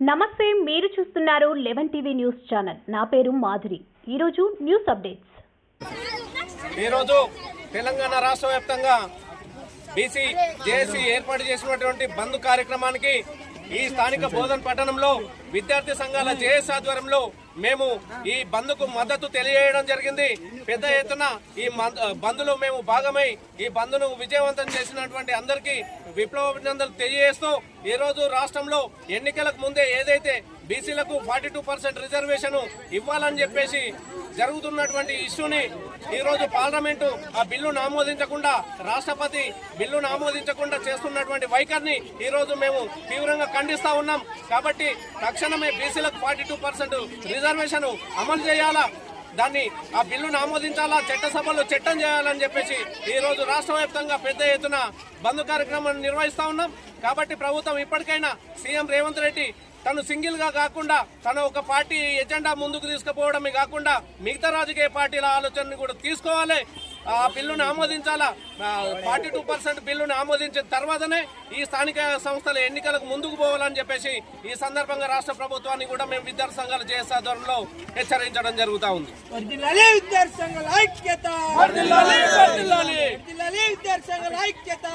నమస్తే మీరు చూస్తున్నారు లెవెన్ టీవీ న్యూస్ ఛానల్. నా పేరు మాధురి. ఈరోజు న్యూస్ అప్డేట్స్. ఈరోజు తెలంగాణ రాష్ట్ర వ్యాప్తంగా బీసీ జేఏసీ ఏర్పాటు చేసినటువంటి బంద్ కార్యక్రమానికి ఈ స్థానిక బోధన పట్టణంలో విద్యార్థి సంఘాల జేఎస్ ఆధ్వర్యంలో మేము ఈ బంద్కు మద్దతు తెలియజేయడం జరిగింది. పెద్ద ఎత్తున ఈ మం- బంద్లో మేము భాగమై ఈ బంద్ను విజయవంతం చేసినటువంటి అందరికీ విప్లవాభినందనలు తెలియజేస్తూ ఈ రోజు రాష్ట్రంలో ఎన్నికలకు ముందే ఏదైతే బీసీలకు ఫార్టీ టూ పర్సెంట్ రిజర్వేషన్ ఇవ్వాలని చెప్పేసి జరుగుతున్నటువంటి ఇష్యూని ఈ రోజు పార్లమెంటు ఆ బిల్లును ఆమోదించకుండా రాష్ట్రపతి బిల్లును ఆమోదించకుండా చేస్తున్నటువంటి వైఖరిని ఈ రోజు మేము తీవ్రంగా ఖండిస్తా ఉన్నాం. కాబట్టి తక్షణమే బీసీలకు ఫార్టీ టూ పర్సెంట్ రిజర్వేషన్ అమలు చేయాలా? దాన్ని ఆ బిల్లును ఆమోదించాలా? చట్టసభలో చట్టం చేయాలని చెప్పేసి ఈరోజు రాష్ట్ర వ్యాప్తంగా పెద్ద ఎత్తున బంద్ కార్యక్రమాన్ని నిర్వహిస్తా ఉన్నాం. కాబట్టి ప్రభుత్వం ఇప్పటికైనా సీఎం రేవంత్ రెడ్డి తను సింగిల్గా కాకుండా తను ఒక పార్టీ ఎజెండా ముందుకు తీసుకుపోవడమే కాకుండా మిగతా రాజకీయ పార్టీల ఆలోచనని కూడా తీసుకోవాలి. ఆ బిల్లును ఆమోదించాలా? ఫార్టీ టూ పర్సెంట్ బిల్లును ఆమోదించిన తర్వాతనే ఈ స్థానిక సంస్థల ఎన్నికలకు ముందుకు పోవాలని చెప్పేసి ఈ సందర్భంగా రాష్ట్ర ప్రభుత్వాన్ని కూడా మేము విద్యార్థి సంఘాల జేఎస్ ఆధ్వర్యంలో హెచ్చరించడం జరుగుతా ఉంది. వర్ధిల్లాలి విద్యార్థి సంఘాల ఐక్యత!